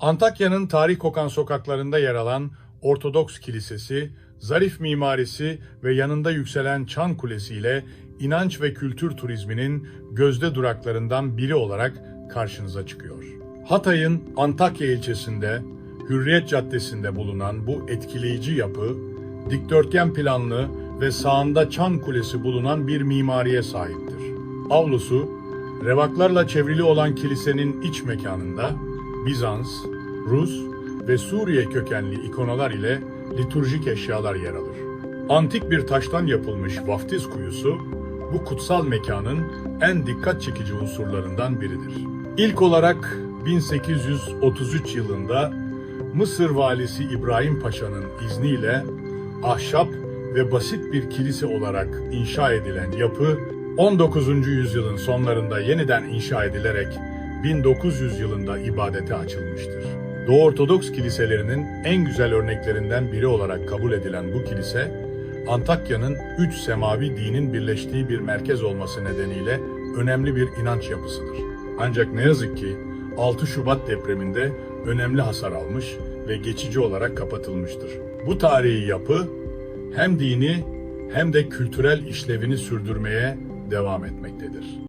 Antakya'nın tarih kokan sokaklarında yer alan Ortodoks Kilisesi, zarif mimarisi ve yanında yükselen Çan Kulesi ile inanç ve kültür turizminin gözde duraklarından biri olarak karşınıza çıkıyor. Hatay'ın Antakya ilçesinde Hürriyet Caddesi'nde bulunan bu etkileyici yapı, dikdörtgen planlı ve sağında Çan Kulesi bulunan bir mimariye sahiptir. Avlusu, revaklarla çevrili olan kilisenin iç mekanında Bizans, Rus ve Suriye kökenli ikonalar ile liturjik eşyalar yer alır. Antik bir taştan yapılmış vaftiz kuyusu, bu kutsal mekanın en dikkat çekici unsurlarından biridir. İlk olarak 1833 yılında Mısır valisi İbrahim Paşa'nın izniyle ahşap ve basit bir kilise olarak inşa edilen yapı 19. yüzyılın sonlarında yeniden inşa edilerek 1900 yılında ibadete açılmıştır. Doğu Ortodoks kiliselerinin en güzel örneklerinden biri olarak kabul edilen bu kilise, Antakya'nın üç semavi dinin birleştiği bir merkez olması nedeniyle önemli bir inanç yapısıdır. Ancak ne yazık ki 6 Şubat depreminde önemli hasar almış ve geçici olarak kapatılmıştır. Bu tarihi yapı hem dini hem de kültürel işlevini sürdürmeye devam etmektedir.